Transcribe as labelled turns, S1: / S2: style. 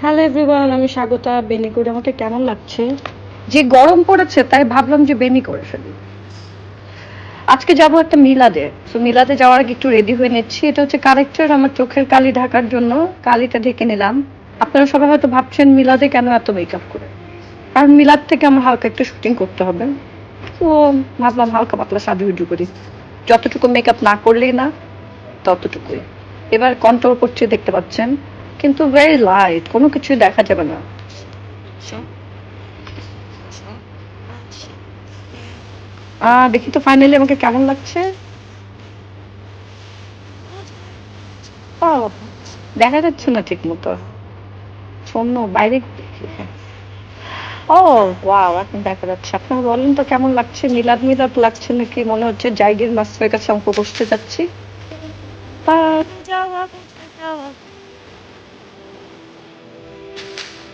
S1: Hello everyone আমি স্বাগতা। বেনি করে আমাকে কেমন লাগছে? যে গরম পড়েছে, তাই ভাবলাম যে বেনি করে ফেলি। আজকে যাব একটা মিলাদে। তো মিলাদে যাওয়ার আগে একটু রেডি হয়ে নিচ্ছি। এটা হচ্ছে কারেক্টার আমার চোখের কালি ঢাকার জন্য। কালিটা ঢেকে নিলাম। আপনারা সবাই হয়তো ভাবছেন মিলাদে কেন এত মেকআপ করে? কারণ মিলাদ থেকে আমার হালকা একটু শুটিং করতে হবে। তো ভাবলাম হালকা পাতলা সাজুগুজু করি। যতটুকু মেকআপ না করলেই না, ততটুকুই। এবার কন্ট্রোল করছে, দেখতে পাচ্ছেন। কিন্তু ভেরি লাইট কোনো কিছু দেখা যাবে না। দেখি তো ফাইনালি আমাকে কেমন লাগছে। ও দেখা যাচ্ছে না ঠিক মতো। শূন্য বাইরে ও ওয়াও এখন দেখা যাচ্ছে। আপনারা বলেন তো কেমন লাগছে? মিলাদ মিলাদ লাগছে নাকি? মনে হচ্ছে জাইগের মাস্টারের কাছে অঙ্ক বসতে যাচ্ছি। বা